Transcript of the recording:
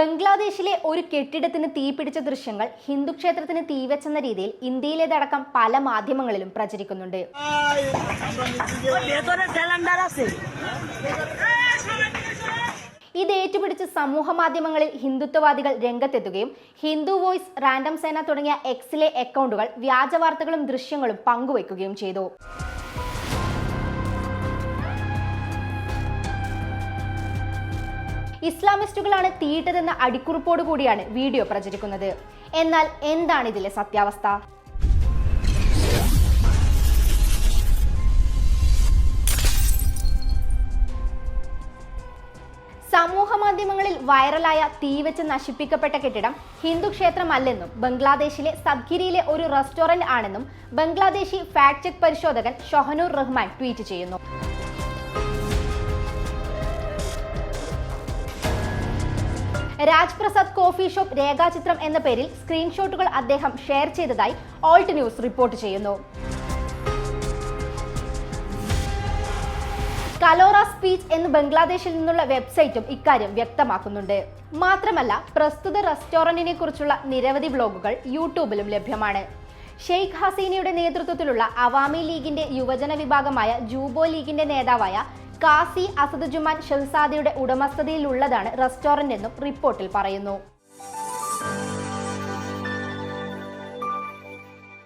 ബംഗ്ലാദേശിലെ ഒരു കെട്ടിടത്തിന് തീപിടിച്ച ദൃശ്യങ്ങൾ ഹിന്ദു ക്ഷേത്രത്തിന് തീവച്ചെന്ന രീതിയിൽ ഇന്ത്യയിലേതടക്കം പല മാധ്യമങ്ങളിലും പ്രചരിക്കുന്നുണ്ട്. ഇത് ഏറ്റുപിടിച്ച് സമൂഹ മാധ്യമങ്ങളിൽ ഹിന്ദുത്വവാദികൾ രംഗത്തെത്തുകയും ഹിന്ദു വോയിസ് റാൻഡം സേന തുടങ്ങിയ എക്സിലെ അക്കൗണ്ടുകൾ വ്യാജ വാർത്തകളും ദൃശ്യങ്ങളും പങ്കുവയ്ക്കുകയും ചെയ്തു. ഇസ്ലാമിസ്റ്റുകളാണ് തീയിട്ടതെന്ന അടിക്കുറിപ്പോടു കൂടിയാണ് വീഡിയോ പ്രചരിക്കുന്നത്. എന്നാൽ എന്താണ് ഇതിലെ സത്യാവസ്ഥ? സമൂഹ മാധ്യമങ്ങളിൽ വൈറലായ തീവെച്ച് നശിപ്പിക്കപ്പെട്ട കെട്ടിടം ഹിന്ദു ക്ഷേത്രമല്ലെന്നും ബംഗ്ലാദേശിലെ സദ്ഗിരിയിലെ ഒരു റെസ്റ്റോറന്റ് ആണെന്നും ബംഗ്ലാദേശി ഫാക്ട് ചെക്ക് പരിശോധകൻ ഷൊഹനൂർ റഹ്മാൻ ട്വീറ്റ് ചെയ്യുന്നു. രാജ് പ്രസാദ് കോഫി ഷോപ്പ് രേഖാചിത്രം എന്ന പേരിൽ സ്ക്രീൻഷോട്ടുകൾ അദ്ദേഹം ഷെയർ ചെയ്തതായി ഓൾട്ട് ന്യൂസ് റിപ്പോർട്ട് ചെയ്യുന്നു. കലോറ സ്പീച്ച് എന്ന് ബംഗ്ലാദേശിൽ നിന്നുള്ള വെബ്സൈറ്റും ഇക്കാര്യം വ്യക്തമാക്കുന്നുണ്ട്. മാത്രമല്ല പ്രസ്തുത റെസ്റ്റോറന്റിനെ കുറിച്ചുള്ള നിരവധി ബ്ലോഗുകൾ യൂട്യൂബിലും ലഭ്യമാണ്. ഷെയ്ഖ് ഹസീനയുടെ നേതൃത്വത്തിലുള്ള അവാമി ലീഗിന്റെ യുവജന വിഭാഗമായ ജൂബോ ലീഗിന്റെ നേതാവായ കാസി അസദ് ജുമാൻ ഷെഹ്സാദിയുടെ ഉടമസ്ഥതയിലുള്ളതാണ് റെസ്റ്റോറന്റ് എന്നും റിപ്പോർട്ടിൽ പറയുന്നു.